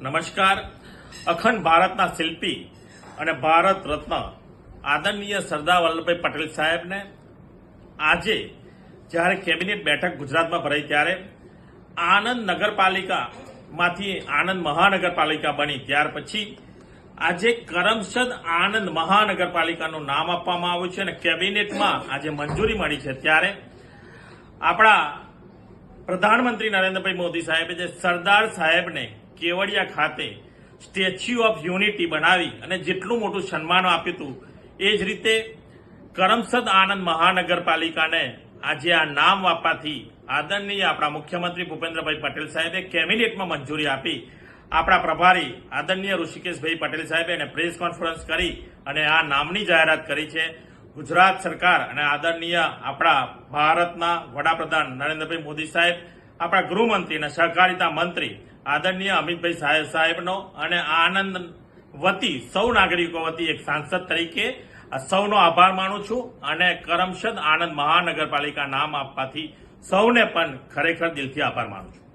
નમસ્કાર. અખંડ ભારતના શિલ્પી અને ભારત રત્ન આદરણીય સરદાર વલ્લભભાઈ પટેલ સાહેબને આજે જ્યારે કેબિનેટ બેઠક ગુજરાતમાં ભરાઈ ત્યારે આનંદ નગરપાલિકામાંથી આનંદ મહાનગરપાલિકા બની. ત્યાર પછી આજે કરમસદ આનંદ મહાનગરપાલિકાનું નામ આપવામાં આવ્યું છે અને કેબિનેટમાં આજે મંજૂરી મળી છે. ત્યારે આપણા પ્રધાનમંત્રી નરેન્દ્રભાઈ મોદી સાહેબે જે સરદાર સાહેબને કેવડિયા ખાતે સ્ટેચ્યુ ઓફ યુનિટી બનાવી અને જેટલું મોટું સન્માન આપ્યું હતું, એ જ રીતે કરમસદ આનંદ મહાનગરપાલિકાને આજે આ નામ આપવાથી આદરણીય આપણા મુખ્યમંત્રી ભૂપેન્દ્રભાઈ પટેલ સાહેબે કેબિનેટમાં મંજૂરી આપી. આપણા પ્રભારી આદરણીય ઋષિકેશભાઈ પટેલ સાહેબે એને પ્રેસ કોન્ફરન્સ કરી અને આ નામની જાહેરાત કરી છે. ગુજરાત સરકાર અને આદરણીય આપણા ભારતના વડાપ્રધાન નરેન્દ્રભાઈ મોદી સાહેબ, આપણા ગૃહમંત્રી અને સહકારિતા મંત્રી આદરણીય અમિતભાઈ સાહેબ સાહેબનો અને આનંદ વતી સૌ નાગરિકો વતી એક સાંસદ તરીકે સૌનો આભાર માનું છું અને કરમસદ આનંદ મહાનગરપાલિકા નામ આપવાથી સૌને પણ ખરેખર દિલથી આભાર માનું છું.